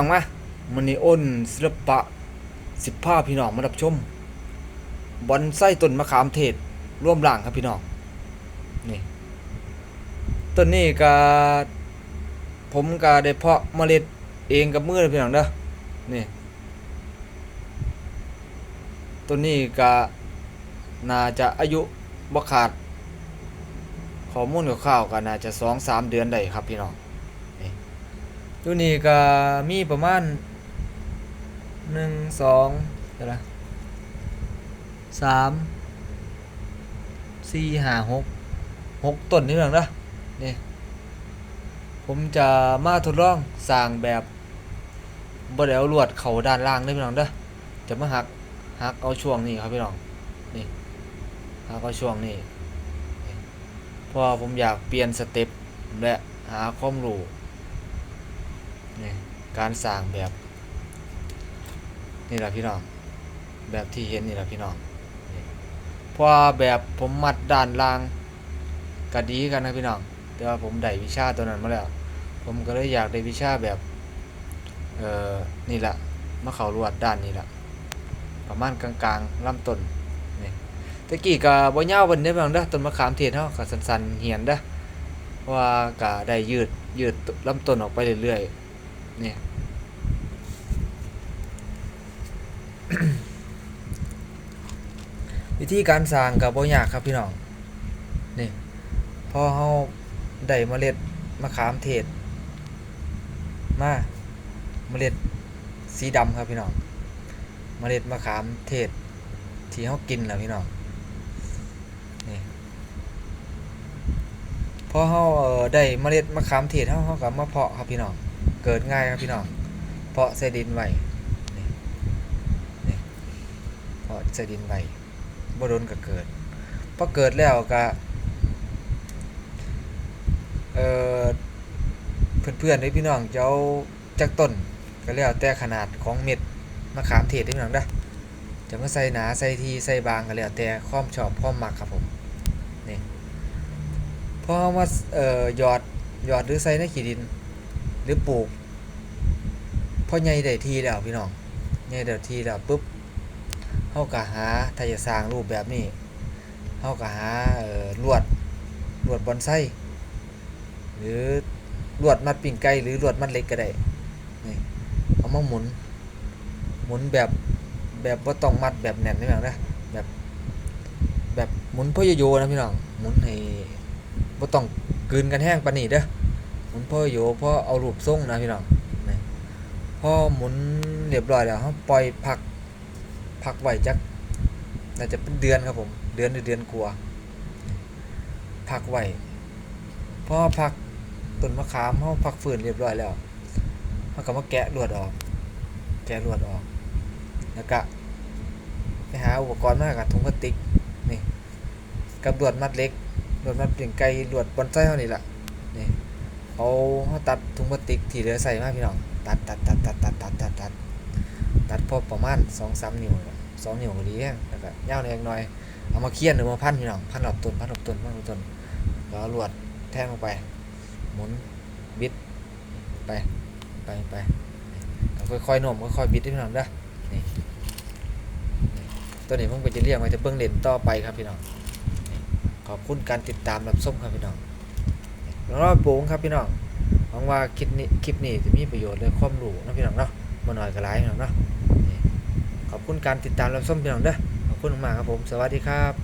ฟังมามันนี่อ้นศิลปะสิบผ้าพี่น้องมารับชมบอนไส้ต้นมะขามเทศร่วมร่างครับพี่น้องนี่ต้นนี้ก็ผมก็ได้เพาะเมล็ดเองกับมือเลยพี่น้องเด้อนี่ต้นนี้ก็น่าจะอายุบ่ขาดข้อมูลคร่าวๆก็น่าจะสองสามเดือนได้ครับพี่น้อง อยู่นี่ก็มีประมาณหนึ่งสองเดี๋ยวนะสามสี่ห้าหกหกต้นนี่เพียงนะนี่ผมจะมาทดลองสร้างแบบบ่ได้เอาลวดเข้าด้านล่างได้อพี่น้องเด้อจะมาหักหักเอาช่วงนี้ครับพี่น้องนี่หักเอาช่วงนี่พราะว่าผมอยากเปลี่ยนสเต็ปและหาความรู้ นี่การสร้างแบบ นี่แหละพี่น้อง แบบที่เห็นนี่แหละพี่น้องพราะว่าแบบผมมัดด้านล่างก็ดีกันนะพี่น้อง แต่ว่าผมได้วิชาตัวนั้นมาแล้ว ผมก็เลยอยากได้วิชาแบบ เอ่อ นี่แหละมาเขาลวดด้านนี้แหละประมาณกลางๆลำต้นนี่ตะกี้ก็บ่ยาววันเด้อพี่น้องเด้อต้นมะขามเทศเฮาก็สันๆเหียนเด้อเพราะว่าก็ได้ยืดยืดลำต้นออกไปเรื่อยๆ เนี่ยวิธีการสร้างกับบ่ยากครับพี่น้องนี่พอเฮาได้เมล็ดมะขามเทศ มาเมล็ดสีดำครับพี่น้องเมล็ดมะขามเทศ ที่เฮากินแหละพี่น้องนี่พอเฮาเอ่อได้เมล็ดมะขามเทศเฮาเฮาก็มาเพาะครับพี่น้อง เกิดง่ายครับพี่น้อง เพาะใส่ดินไว้นี่นี่เพาะใส่ดินไว้บ่โดนก็เกิดพอเกิดแล้วก็เอ่อเพื่อนๆด้อพี่น้องจะเอาจักต้นก็แล้วแต่ขนาดของเม็ดมะขามเทศด้อพี่น้องเด้จะมาใส่หนาใส่ทีใส่บางก็แล้วแต่ความชอบความมักครับผมนี่พอเอามาเอ่อหยอดหยอดหรือใส่ในขี้ดิน หรือปลูก พอใหญ่ได้ทีแล้วพี่น้องใหญ่ได้ทีแล้วปุ๊บเฮาก็หาถ้าจะสร้างรูปแบบนี้เฮาก็หาลวดลวดบอนไซหรือลวดมัดปิ่งไก่หรือลวดมัดเล็กก็ได้นี่เอามาหมุน หมุนแบบแบบบ่าต้องมัดแบบแน่นนี่แม่นนะแบบแบบหมุนพ่อโยโย่นะพี่น้องหมุนให้บ่ต้องกืนกันแห้งปานนี้เด้อหมุนพ่อโยโย่พอเอารูปทรงนะพี่น้อง อหมุนเรียบร้อยแล้วเราปล่อยพักพักไว้จักน่าจะเป็นเดือนครับผม เดือนหรือเดือนกว่าพักไว้พอพักต้นมะขามเฮาพักฝืนเรียบร้อยแล้วเฮาก็มาแกะลวดออก แกะลวดออก แล้วก็ไปหาอุปกรณ์มากับถุงพลาสติกนี่กับลวดมัดเล็กลวดมัดเปลี่ยนไกลลวดบอนไซเฮานี่ล่ะ เอาตัดถุงพลาสติกที่เหลือใส่มาพี่น้องตัดตัดตัดตัดตัดตัดตัดตัดตัดพอประมาณสองสามนิ้วน่ะสองนิ้วก็ดีแฮงแล้วก็ยาวหน่อยหน่อยเอามาเคี่ยนหรือมาพันพี่น้องพันรอบต้นพันรอบต้นพันรอบต้นแล้วลวดแทงลงไป หมุนบิดไปไปไปค่อยๆโน้มค่อยๆบิดพี่น้องเด้อนี่นี่ตัวนี้ผมก็จะเรียกไว้จะเบิ่งเล่นต่อไปครับพี่น้องขอบคุณการติดตามรับชมครับพี่น้อง รอบปลูงครับพี่น้องหวังว่าคลิปนี้คลิปนี้จะมีประโยชน์และความรู้นะพี่น้องเนาะมาหน่อยก็หลายพี่น้องเนาะขอบคุณการติดตามรับชมพี่น้องเด้อขอบคุณมากครับผม สวัสดีครับ